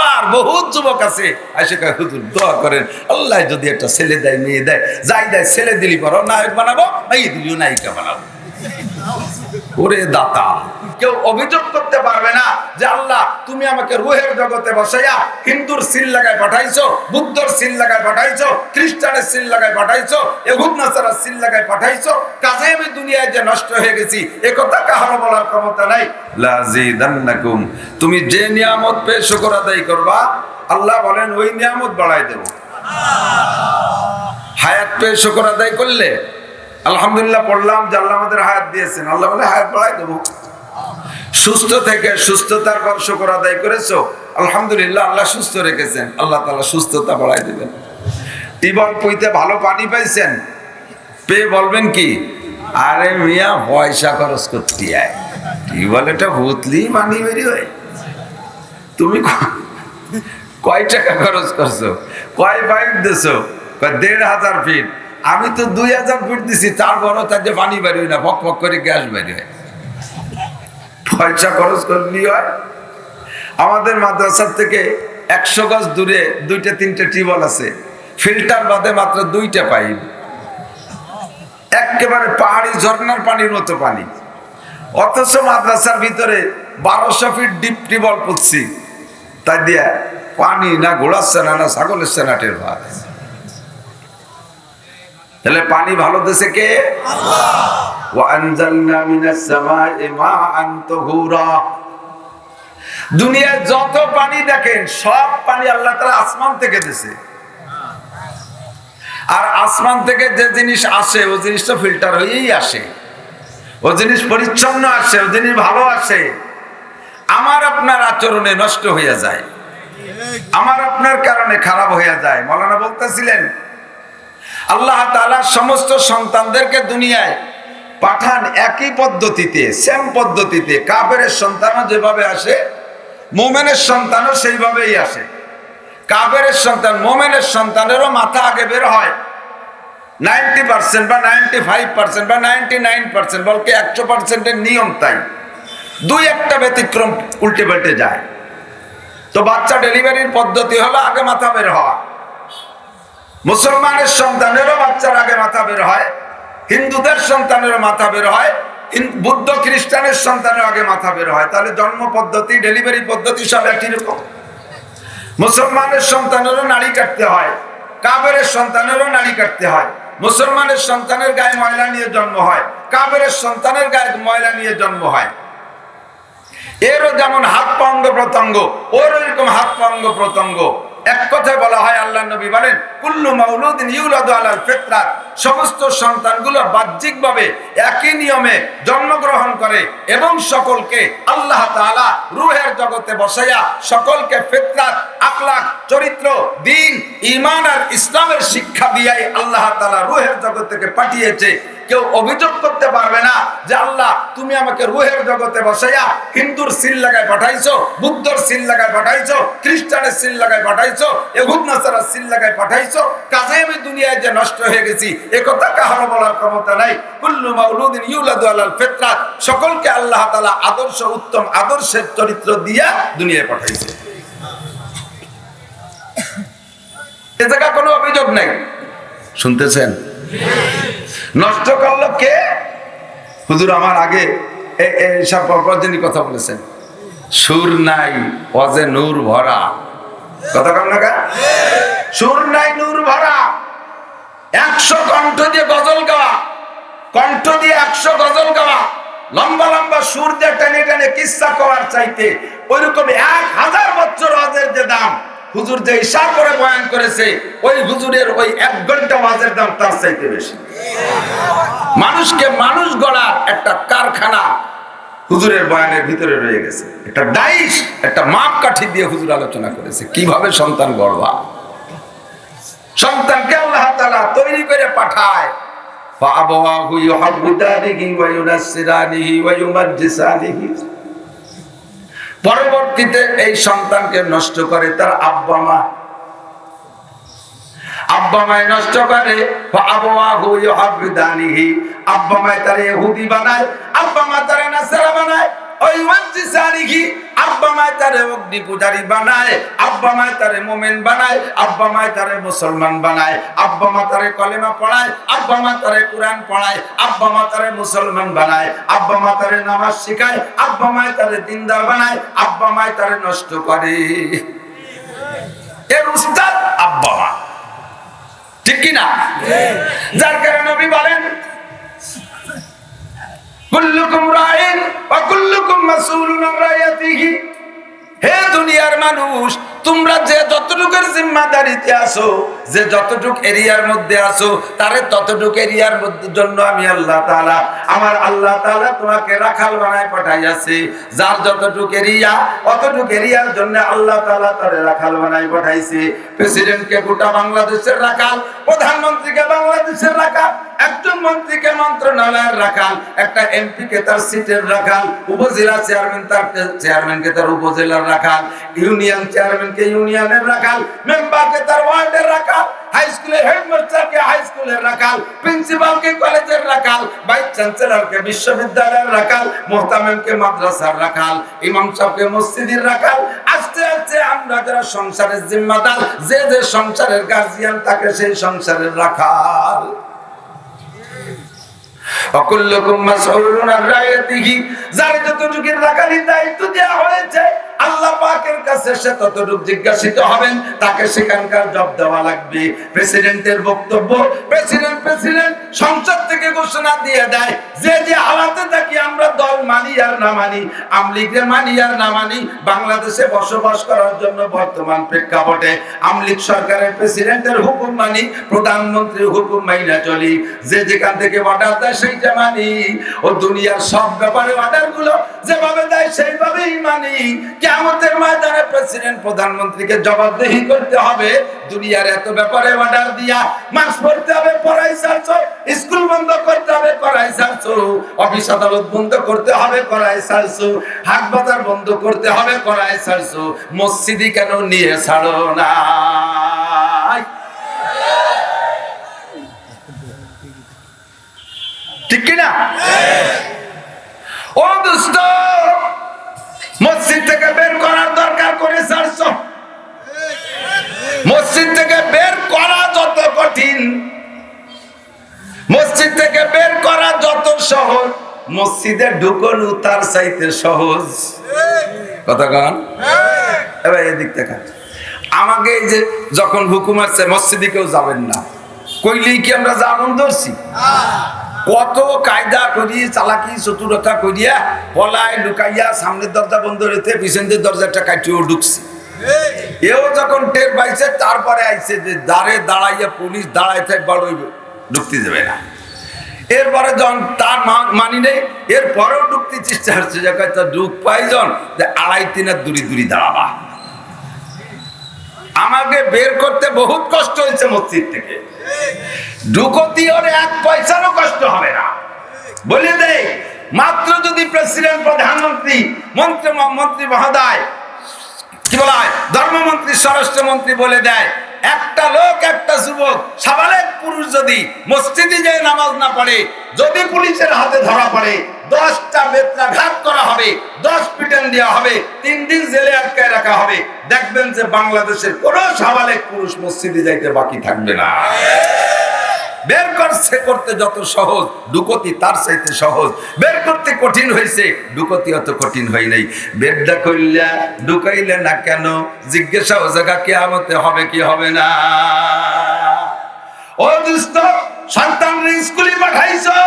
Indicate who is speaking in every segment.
Speaker 1: আবার বহুত যুবক আছে। দোয়া করেন। আল্লাহ যদি একটা ছেলে দেয়, মেয়ে দেয়, যাই দেয়, ছেলে দিলি পারো নায়ক বানাবো মেয়ে দিলিও নায়িকা বানাবো। ওরে দাতা। কেউ অভিযোগ করতে পারবে না যে আল্লাহ, তুমি আমাকে রুহের জগতে বসাইয়া হিন্দুর সিল লাগায় পাঠাইছো, বুদ্ধর সিল লাগায় পাঠাইছো, খ্রিস্টানের সিল লাগায় পাঠাইছো, এহুদ নাসারার সিল লাগায় পাঠাইছো কাজে আমি দুনিয়ায় যে নষ্ট হয়ে গেছি, এ কথা বলার ক্ষমতা নাই। তুমি যে নিয়ামত পেয়ে শুকর আদায় করবা, আল্লাহ বলেন, ওই নিয়ামত বাড়াই দেব। হায়াত পেয়ে শুকর আদায় করলে, আলহামদুলিল্লাহ পড়লাম যে আল্লাহ আমাদের হায়াত দিয়েছেন, আল্লাহ বলে হায়াত বাড়াই দেবো। সুস্থ থেকে সুস্থতার পর শুকর আদায় করেছ? আলহামদুলিল্লাহ, আল্লাহ সুস্থ রেখেছেন। আল্লাহ তালা সুস্থতা বাড়াই দেবেন। টিবল পুইতে ভালো পানি পাইছেন? পেয়ে বলবেন কি? আরে মিয়া, পয়সা খরচ করতে আয়। এটা? ভূতলি পানি বেরি হয়। তুমি কয় টাকা খরচ করছ? কয় পাইপ দিছো? দেড় হাজার ফিট আমি তো দুই হাজার ফিট দিছি, তারপরও তার যে পানি বেরোয় না, ফক ফক করে গ্যাস বেরোয় পয়সা খরচ করলেই হয়। আমাদের মাদ্রাসার থেকে একশো গজ দূরে দুইটা, তিনটে টিউবওয়েল আছে। ফিল্টার বাদে মাত্র দুইটা পাইপ। একেবারে পাহাড়ি ঝর্ণার পানির মতো পানি। অথচ মাদ্রাসার ভিতরে বারোশো ফিট ডিপ টিউবওয়েল পুচ্ছি তাই দিয়ে পানি না ঘোড়াচ্ছে না না ছাগলের সেনাটের ভাত তাহলে পানি ভালো দেশে কে? দুনিয়ায় যত পানি দেখেন সব পানি আল্লাহ তারা আসমান থেকে দিছে। আর আসমান থেকে যে জিনিস আসে ও জিনিসটা ফিল্টার হয়েই আসে। ও জিনিস পরিচ্ছন্ন আসে ও জিনিস ভালো আসে। আমার আপনার আচরণে নষ্ট হয়ে যায়। আমার আপনার কারণে খারাপ হয়ে যায়। মৌলানা বলতেছিলেন আল্লাহ তাআলা সমস্ত সন্তানদেরকে দুনিয়ায় পাঠান একই পদ্ধতিতে সেম পদ্ধতিতে। কাফের সন্তানও যেভাবে আসে, মোমেনের সন্তানও সেইভাবেই আসে। কাফের সন্তান মোমেনের সন্তানেরও মাথা আগে বের হয়। নাইনটি পার্সেন্ট বা নাইনটি ফাইভ পার্সেন্ট বা নাইনটি নাইন পার্সেন্ট, বলকে একশো পার্সেন্টের নিয়ম তাই। দুই একটা ব্যতিক্রম উল্টে পাল্টে যায়। তো বাচ্চা ডেলিভারির পদ্ধতি হলো আগে মাথা বের হওয়া। মুসলমানের সন্তানেরও বাচ্চার আগে মাথা বের হয়, হিন্দুদের সন্তানের মাথা বের হয় বুদ্ধ খ্রিস্টানের সন্তানের আগে মাথা বের হয়। তাহলে জন্ম পদ্ধতি, ডেলিভারি পদ্ধতি সব একই রকম। মুসলমানের সন্তানেরও নাড়ি কাটতে হয়, কাবেরের সন্তানেরও নাড়ি কাটতে হয়। মুসলমানের সন্তানের গায়ে ময়লা নিয়ে জন্ম হয়, কাবেরের সন্তানের গায়ে ময়লা নিয়ে জন্ম হয়। এরও যেমন হাত পাঙ্গ প্রত্যঙ্গ ওর এরকম হাত পাঙ্গ প্রত্যঙ্গ এক কথায় বলা হয় আল্লাহ নবী বলেন, কুল্লু মাউলুদিন ইউলাদু আলাল ফিতরা। সমস্ত সন্তানগুলো বাহ্যিকভাবে একই নিয়মে জন্মগ্রহণ করে এবং সকলকে আল্লাহ তাআলা রূহের জগতে বসাইয়া সকলকে ফিতরাত আখলাক চরিত্র, দিন, ঈমান আর ইসলামের দিয়াই আল্লাহ তাআলা রূহের জগৎ থেকে পাঠিয়েছে। কেউ অভিযোগ করতে পারবে না যে, আল্লাহ, তুমি আমাকে রুহের জগতে বসাইয়া হিন্দুর সিল লাগায় পাঠাইছো, বুদ্ধর সিল লাগায় পাঠাইছো, খ্রিস্টানের সিল লাগায় পাঠাইছো, এহুদ, নাসারার সিল লাগায় পাঠাইছো, কাজে আমি দুনিয়ায় যে নষ্ট হয়ে গেছি, এ কথা কাহারও বলার ক্ষমতা নাই। কুল্লু মাউলুদিন ইউলাদু আলাল ফিতরাত সকলকে আল্লাহ তালা আদর্শ, উত্তম আদর্শের চরিত্র দিয়া দুনিয়ায় পাঠাইছে। এ জায়গা কোনো অভিযোগ নাই। শুনতেছেন? নষ্ট করল কে? হুজুর, আমার আগে সব পরপরজনই কথা বলেছেন। সুর নাই অজে নূর ভরা। কথা কম না সুর নাই, নূর ভরা। একশো কণ্ঠ দিয়ে গজল গাওয়া। কণ্ঠ দিয়ে একশো গজল গাওয়া। লম্বা লম্বা সুর দিয়ে টেনে টেনে কিস্সা করার চাইতে ওইরকম এক হাজার বছর ওয়াজের যে দাম হুজুর যে ইশা করে বয়ান করেছে ওই হুজুরের ওই এক ঘন্টা ওয়াজের দাম তার চাইতে বেশি মানুষকে মানুষ গড়ার একটা কারখানা হুজুরের বয়ানের ভিতরে রয়ে গেছে একটা ডাইস একটা মাপ কাঠি দিয়ে হুজুর আলোচনা করেছে কিভাবে সন্তান গড়বা সন্তানকে আল্লাহ তাআলা তৈরি করে পাঠায় فأبواه يحودانه وينصرانه ويمجسانه পরবর্তীতে এই সন্তানকে নষ্ট করে তার আব্বা মা। আব্বা মায় নষ্ট করে আব্বা মায় তারা ইহুদি বানায়, আব্বা মা তারা নাসারা বানায়। ওই ওয়াজিসারিহি আব্বা মায় তারে অগ্নি পূজারি বানায় আব্বা মায় তারে মোমেন বানায় আব্বা মায় তারে মুসলমান বানায় আব্বা মা তারে কলেমা পড়ায় আব্বা মা তারে কোরআন পড়ায় আব্বা মা তারে মুসলমান বানায় আব্বা মা তারে নামাজ শেখায় আব্বা মায় তারে দিনদার বানায় আব্বা মায় তারে নষ্ট করে। এর উস্তাদ আব্বা মা। ঠিক কি না যার কারণে নবী বলেন হে দুনিয়ার মানুষ তোমরা যে যতটুকুর জিম্মাদারিতে আছো, যে যতটুক এরিয়ার মধ্যে আছো, তারে ততটুক এরিয়ার মধ্যে জন্য আমি আল্লাহ তাআলা, আমার আল্লাহ তাআলা তোমাকে রাখাল বানায় পাঠাইয়াছে। যার যতটুক এরিয়া, অতটুক এরিয়ার জন্য আল্লাহ তাআলা তারে রাখাল বানায় পাঠাইছে। প্রেসিডেন্টকে গোটা বাংলাদেশের রাখাল, প্রধানমন্ত্রীকে বাংলাদেশের রাখাল, একজন মন্ত্রীকে মন্ত্রণালয়ের রাখাল, একটা এমপি কে তার সিটের রাখাল, উপজেলা চেয়ারম্যান তার চেয়ারম্যানকে তার উপজেলার রাখাল, ইউনিয়ন চেয়ারম্যানকে ইউনিয়নের রাখাল মেম্বারকে তার ওয়ার্ডের রাখাল হাই স্কুলের হেডমাস্টারকে হাই স্কুলের রাখাল প্রিন্সিপালকে কলেজের রাখাল ভাইস চ্যান্সেলরকে বিশ্ববিদ্যালয়ের রাখাল মোহতামেমকে মাদ্রাসার রাখাল, ইমাম সাহেবকে মসজিদের রাখাল। আস্তে আস্তে আমরা যারা সংসারের জিম্মাদার, যে যে সংসারের গার্জিয়ান তাকে সেই সংসারের রাখাল। অকুল্লকুম মাসউলুন রায়াতিহি, যার যতটুকুর রাখালি দায়িত্ব দেওয়া হয়েছে আল্লাহ পাকের কাছে সে ততটুকু জিজ্ঞাসিত হবেন, তাকে সেখানকার জব দেওয়া লাগবে। প্রেসিডেন্টের বক্তব্য, প্রেসিডেন্ট প্রেসিডেন্ট, সংসদ থেকে ঘোষণা দিয়ে দেয়, যে যে হালাতে থাকি, আমরা দল মানি আর না মানি আমলিগের মানি আর না মানি, বাংলাদেশে বসবাস করার জন্য বর্তমান প্রেক্ষাপটে আমলিগ সরকারের প্রেসিডেন্টের হুকুম মানি, প্রধানমন্ত্রীর হুকুম মাইনা চলি। যে যেখান থেকে অর্ডার দেয়, সেইটা মানি। ও দুনিয়ার সব ব্যাপারে অর্ডারগুলো যেভাবে দেয়, সেইভাবেই মানি। কেমতের ময়দানে প্রেসিডেন্ট, প্রধানমন্ত্রীকে জবাবদেহি করতে হবে। দুনিয়ার এত ব্যাপারে অর্ডার দিয়া মাস্ক পড়তে হবে, পড়াই ছাড়ছো, স্কুল বন্ধ করতে হবে, করাই ছাড়ছো, অফিস আদালত বন্ধ করতে হবে, করাই ছাড়ছো, হাট বাজার বন্ধ করতে হবে, করাই ছাড়ছো মসজিদি কেন নিয়ে ছাড়ো না? ঠিক কিনা? ও মসজিদ থেকে বের করার দরকার করে ছাড়ছো। মসজিদ থেকে বের করা যত কঠিন, মসজিদ থেকে বের করা যত সহজ, মসজিদে ঢুকন তার চাইতে সহজ। কথা কন? এবার এদিক থেকে। আমাকে এই যে যখন হুকুম আসছে, মসজিদে কেউ যাবেন না, কইলেই কি আমরা যাবন ধরছি? কত কায়দা করি চালাকি চতুরতা করিয়া পলায় লুকাইয়া সামনের দরজা বন্ধ রেখে পিছনের দরজাটা কাটিয়েও ঢুকছি। এও যখন টের পাইছে তারপরে আইছে যে দাঁড়ে দাঁড়াইয়া পুলিশ দাঁড়াই থাক বড় ঢুকতে দেবে না। এরপরে যখন তার মানি নেই এরপরেও ঢুকতে চেষ্টা হচ্ছে যে ঢুক পাইজন যে আড়াই তিনের দূরি দূরি দাঁড়াবা। আমাকে বের করতে বহুত কষ্ট হয়েছে মসজিদ থেকে। ঢুকতি ওর এক পয়সারও কষ্ট হবে না। বলে দে, মাত্র যদি প্রেসিডেন্ট প্রধানমন্ত্রী, মন্ত্রী মন্ত্রী মহোদয়, কি বলা হয় ধর্মমন্ত্রী, স্বরাষ্ট্রমন্ত্রী বলে দেয় একটা লোক, একটা যুবক। সাবালেক পুরুষ যদি মসজিদে যায় নামাজ না পড়ে, যদি পুলিশের হাতে ধরা পড়ে, দশটা বেত্রাঘাত করা হবে, দশ পিটন দেওয়া হবে, তিন দিন জেলে আটকায় রাখা হবে। দেখবেন যে বাংলাদেশের কোনো সাবালেক পুরুষ মসজিদে যাইতে বাকি থাকবে না। বের করছে করতে যত সহজ ডুকতি তার চাইতে সহজ। বের করতে কঠিন হয়েছে ডুকতি অত কঠিন হয় নাই। বেরটা কইলা, ঢুকাইলে না কেন? জিজ্ঞাসা ও জায়গা কেয়ামতে হবে কি হবে না? ও দুস্থ সন্তান স্কুলে পাঠাইছো?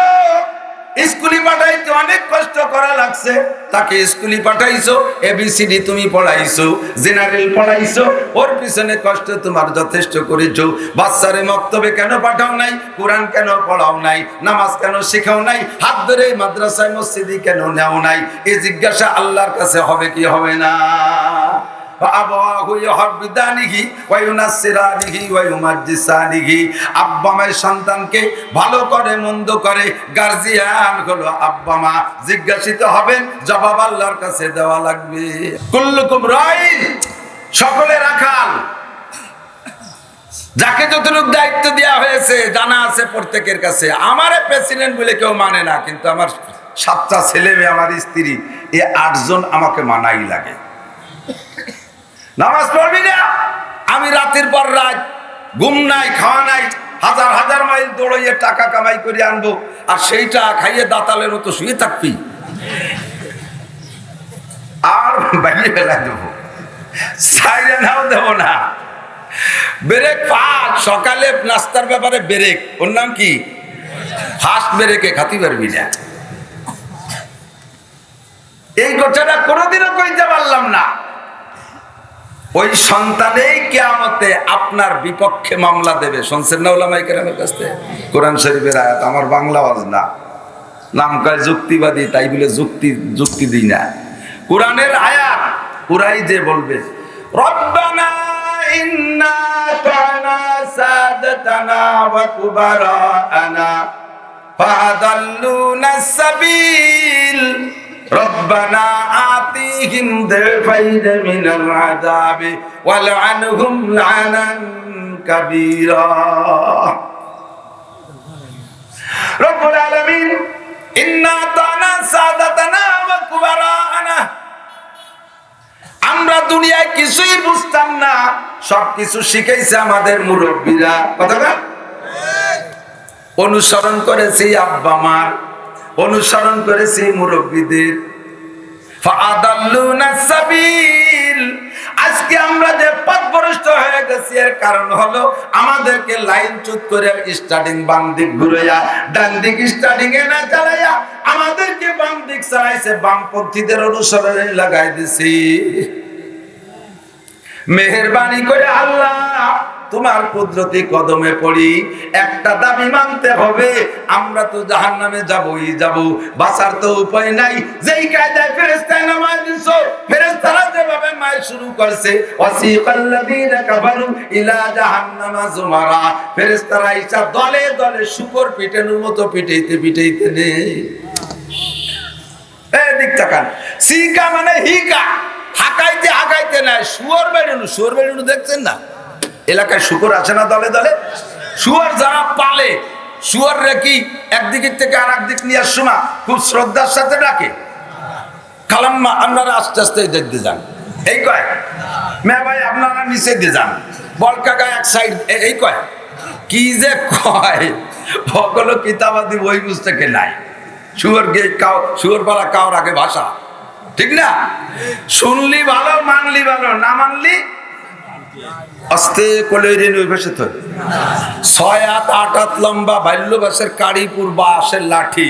Speaker 1: স্কুলে পাঠাইতে অনেক কষ্ট করা লাগছে। তাকে স্কুলে পাঠাইছো এবিসিডি তুমি পড়াইছো, জেনারেল পড়াইছো, ওর পিছনে কষ্ট তোমার যথেষ্ট করেছ। বাচ্চারে মক্তবে কেন পাঠাও নাই, কোরআন কেন পড়াও নাই, নামাজ কেন শেখাও নাই, হাত ধরে মাদ্রাসায় মসজিদি কেন নেও নাই? এই জিজ্ঞাসা আল্লাহর কাছে হবে কি হবে না? আব্বা মায়ের সন্তানকে ভালো করে, মন্দ করে গার্জিয়ান হলো আব্বা মা। জিজ্ঞাসিত হবেন, জবাব আল্লাহর কাছে দেওয়া লাগবে। কুল্লুকুম রাইন সকলে রাখাল যাকে যতটুকু দায়িত্ব দেওয়া হয়েছে, জানা আছে প্রত্যেকের কাছে। আমারে প্রেসিডেন্ট বলে কেউ মানে না, কিন্তু আমার সাতটা ছেলে মেয়ে, আমার স্ত্রী, এ আটজন আমাকে মানাই লাগে। নামাজ পড়বি না? আমি রাতের পর রাত ঘুম নাই, খাওয়া নাই, হাজার হাজার মাইল দৌড়াইয়ে টাকা কামাই করে আনব, আর সেইটা খাইয়ে দাতালের মতো শুয়ে থাকবি। আর বাইরে বেলা দেবো। সাইডে নাও দেবো না। ব্রেক ফাস্ট, সকালে নাস্তার ব্যাপারে ব্রেক। ওর নাম কি? ফাস্ট ব্রেকে খাতি পারবি না। এই কথাটা কোনোদিনও কইতে পারলাম না। ওই সন্তানেই কেয়ামতে আপনার বিপক্ষে মামলা দেবে। শুনছেন না ওলামাই কেরামের কাছ থেকে? কোরআন শরীফের আয়াত, আমার বাংলা আওয়াজ না। নাম কয় যুক্তিবাদী, তাই বলে যুক্তি যুক্তি দিই না। কোরআনের আয়াত পুরাই যে বলবে, রব্বানা ربنا آتيهم ضعفين من العذاب والعنهم لعنا كبيرا رب العالمين إنا طعنا سادتنا وكبراءنا আমরা দুনিয়ায় কিছুই বুঝতাম না সব কিছু শিখাইছে আমাদের মুরব্বীরা কথা না অনুসরণ করেছি আব্বা মার অনুসরণ করেছি মুরব্বীদের। আজকে আমরা যে পথভ্রষ্ট হয়ে গেছি, এর কারণ হলো আমাদেরকে লাইন চুত করে স্টার্টিং বাম দিক ঘুরাইয়া, ডান দিক স্টার্টিং এ না চালাইয়া আমাদেরকে বাম দিক চালাইছে বামপন্থীদের অনুসরণে লাগাই দিছি। মেহেরবানি করে আল্লাহ তোমার কুদরতি কদমে পড়ি, একটা দাবি মানতে হবে, আমরা তো জাহান নামে যাবই যাব, বাঁচার তো উপায় নাই। যেই কায়দায় ফেরেস্তায় নামাজ দিছো ফেরেস্তারা যেভাবে মায় শুরু করছে কাফারু ইলা জাহান্নামা দলে দলে শুকর পিটানোর মতো পিটাইতে পিটাইতে নেই মানে হিকা। হাকাইতে হাকাইতে নাই, শুয়োর বেড়ানো শুয়োর বেড়ানো দেখছেন না? এলাকায় শুকর আছে না দলে দলে? শুয়ার যারা পালে শুয়ার রেখি একদিক থেকে আর একদিক নিয়ে শোনা খুব শ্রদ্ধার সাথে ডাকে। খালাম্মা, আপনারা আস্তে আস্তে দেখতে যান। এই কয়, মে ভাই, আপনারা নিচে দিয়ে যান। বল কাকা এক সাইড এই কয়, কি যে কয় সকলো কিতাবাদি বই পুস্তকে নাই। শুয়ার গে কাউ, শুয়ার পালা কাউর আগে ভাষা। ঠিক না? শুনলি ভালো, মানলি ভালো, না মানলি আস্তে কোলে ঋণ ছয় হাত, আট হাত লম্বা বাল্যবাসের কারিপুর বাসের লাঠি।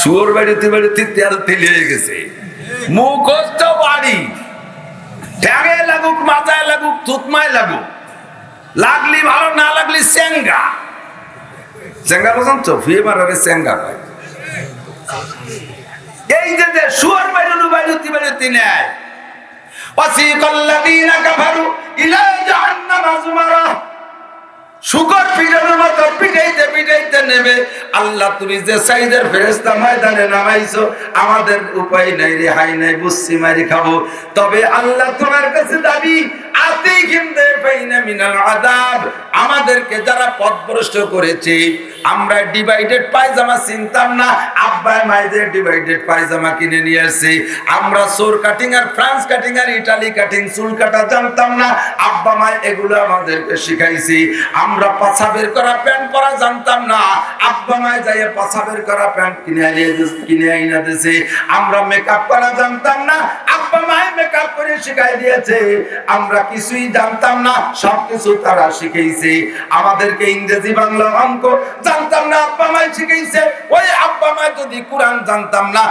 Speaker 1: শুয়োর বাড়িতে বাড়িতে তেল তেল হয়ে গেছে। মুখস্থ বাড়ি। ঠ্যাঙে লাগুক, মাথায় লাগুক, থুতমায় লাগুক। লাগলি ভালো, না লাগলি চেঙ্গা চেঙ্গা বোঝান তো ফিয়ে মারারে চেঙ্গা পায়। এই যে শুয়োর বাইরে বাইরে বাড়িতে নেয়। অসি কল্লাদিনা কাফা শুকর পিটানোর মতো পিটাইতে পিটাইতে নেবে আল্লাহ তুমি যে সাইদের ফেরেস্তা ময়দানে নামাইছো, আমাদের উপায় নাই রেহাই নাই, বুঝছি মারি খাব। তবে আল্লাহ তোমার কাছে দাবি আমাদেরকে যারা পথভ্রষ্ট করেছে, আমরা ডিভাইডেড পায়জামা চিনতাম না, আব্বাই মাইদের ডিভাইডেড পায়জামা কিনে নিয়ে আসছি। আমরা সোর কাটিং আর ফ্রান্স কাটিং আর ইটালি কাটিং চুল কাটা জানতাম না, আব্বা মাই এগুলো আমাদেরকে শিখাইছি। আমরা পাছা বের করা প্যান্ট পরা জানতাম না। আব্বা মায় যাইয়ে পাছা বের করা প্যান্ট কিনে আনিয়ে কিনে আইনা দিছে। আমরা মেকআপ করা জানতাম না মেকআপ করে শিখাই দিয়েছে। আমরা কিছুই জানতাম না, সবকিছু তারা শিখাইছে। আমাদেরকে ইংরেজি বাংলা অঙ্ক জানতাম না, আব্বা মাই শিখাইছে। ওই আব্বা মাই যদি কোরআন জানতাম না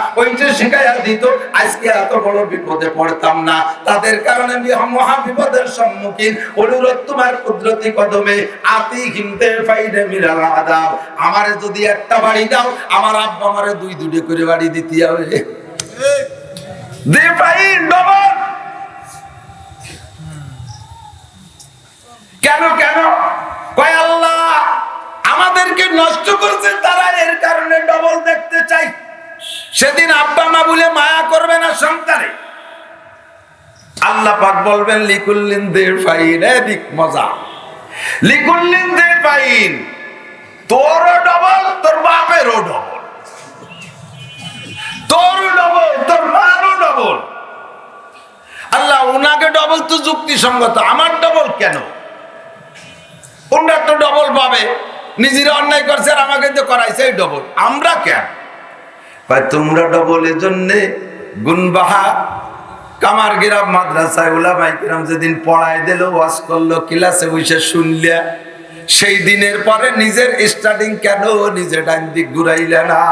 Speaker 1: শিখাইয়া দিত, আজকে এত বড় বিপদে পড়তাম না। তাদের কারণে মহা বিপদের সম্মুখীন। অনুরোধ তোমার কুদরতি কদমে, আতি হিমতে ফাইডে মিরাল আমারে যদি একটা বাড়ি দাও, আমার আব্বা আমারে দুই দুটি করে বাড়ি দিতে হবে। ডবল কেন কেন? কয় আল্লাহ, আমাদেরকে নষ্ট করছে তারা, এর কারণে ডবল দেখতে চাই। সেদিন আব্বা মা বলে, মায়া করবে না সন্তানে আল্লাহ পাক বলবেন, লিকুল্লিন দের ফাইন এদিক মজা। লিকুল্লিন দের ফাইন, তোরও ডবল, তোর বাপেরও ডবল। ওনাকে ডবল তো যুক্তিসঙ্গত। আমার ডবল কেন? ওনার ডবল পাবে? নিজেরা অন্যায় করছে আর আমাকে তো করাইছে এই ডবল আমরা কেন? ভাই, তোমরা ডবল এর জন্যে গুনবাহা কামার গিরাম, মাদ্রাসায় ওলামাই কিরাম যেদিন পড়ায় দিল, ওয়াজ করল, ক্লাসে বসে শুনলে, সেই দিনের পরে নিজের স্টার্টিং কেন নিজে ডান দিক ঘুরাইলে না?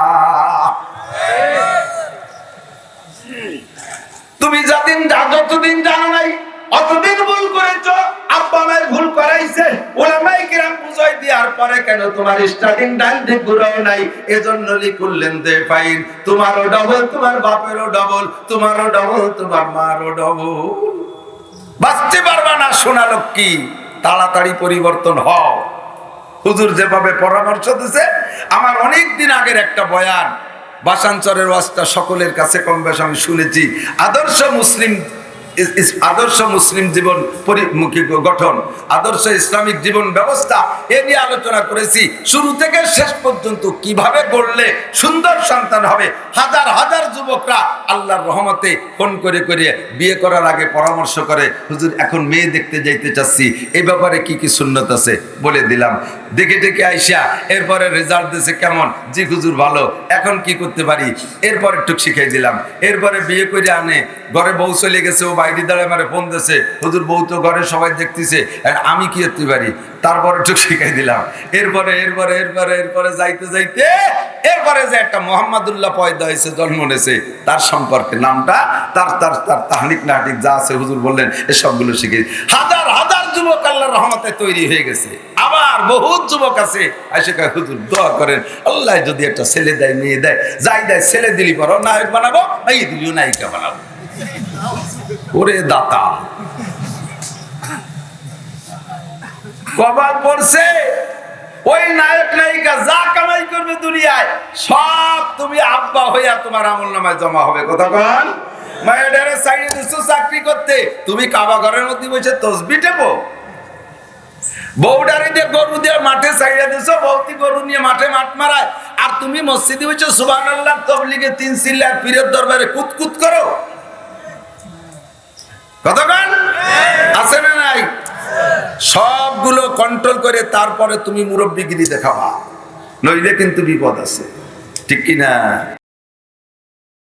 Speaker 1: তুমি যতদিন যা- যতদিন জানো ওলামাই কিরাম বুঝাই দেওয়ার পরে কেন তোমার স্টার্টিং ডান দিক ঘুরাও নাই? এজন্য লিখুল্লেন দে ফাইন তোমারও ডবল তোমার বাপেরও ডবল তোমারও ডবল তোমার মারও ডবল বাঁচতে পারবা না, সোনা লক্ষ্মী। তাড়াতাড়ি পরিবর্তন হও। হুজুর যেভাবে পরামর্শ দিছে, আমার অনেক দিন আগের একটা বয়ান। বাসাঞ্চরের ওয়াজটা সকলের কাছে কম বেশ আমি শুনেছি। আদর্শ মুসলিম আদর্শ মুসলিম জীবন গঠন, আদর্শ ইসলামিক জীবন ব্যবস্থা, এ নিয়ে আলোচনা করেছি। শুরু থেকে শেষ পর্যন্ত কীভাবে করলে সুন্দর সন্তান হবে, হাজার হাজার যুবকরা আল্লাহর রহমতে ফোন করে করে বিয়ে করার আগে পরামর্শ করে, হুজুর, এখন মেয়ে দেখতে যাইতে চাচ্ছি এই ব্যাপারে কি কি সুন্নত আছে? বলে দিলাম। দেখে দেখে আইসা, এরপরে রেজাল্ট দিয়েছে কেমন? জি হুজুর, ভালো, এখন কি করতে পারি? এরপরে একটু শিখাই দিলাম। এরপরে বিয়ে করে আনে, ঘরে বউ চলে গেছে, ও বাইরে দাঁড়ায় মারে ফোন দিয়েছে হুজুর বউ তো ঘরে সবাই দেখতেছে। আমি কি করতে পারি? তারপরে একটু শিখাই দিলাম। এরপরে এরপরে এরপরে এরপরে যাইতে যাইতে, এরপরে যে একটা মোহাম্মদুল্লাহ পয়দা হয়েছে, জন্ম নিয়েছে, তার সম্পর্কে নামটা, তার তার তার তাহনিক নাটিক যা আছে, হুজুর বললেন এসবগুলো শিখে। হাজার হাজার যুবক আল্লাহর রহমতে তৈরি হয়ে গেছে। আবার বহুত যুবক আছে। হুজুর, দোয়া করেন, আল্লাহ যদি একটা ছেলে দেয়, মেয়ে দেয়, যাই দেয়, ছেলে দিলি পরো নায়ক বানাবো এই দিলিও নায়িকা বানাবো। ওরে দাতা। কবার পড়ছে। ওই নায়ক নায়িকা যা কামাই করবে দুনিয়ায়, সব তুমি আব্বা হইয়া তোমার আমল নামায় জমা হবে। কথা কন? মায়ের সাইডে দিচ্ছ চাকরি করতে। তুমি কাবা ঘরের মধ্যে বসে তসবি টেপো। বউডারি দিয়ে গরু দিয়ে মাঠে সাইডে দিছো বৌতি গরু নিয়ে মাঠে মাঠ মারায়। আর তুমি মসজিদে বসে সুবান আল্লাহ তবলিগে তিন সিল্লার পীরের দরবারে কুতকুত করো। কতক্ষণ? আছে না নাই? সবগুলো কন্ট্রোল করে তারপরে তুমি মুরব্বীগিরি দেখাবা। নইলে কিন্তু বিপদ আছে। ঠিক কি না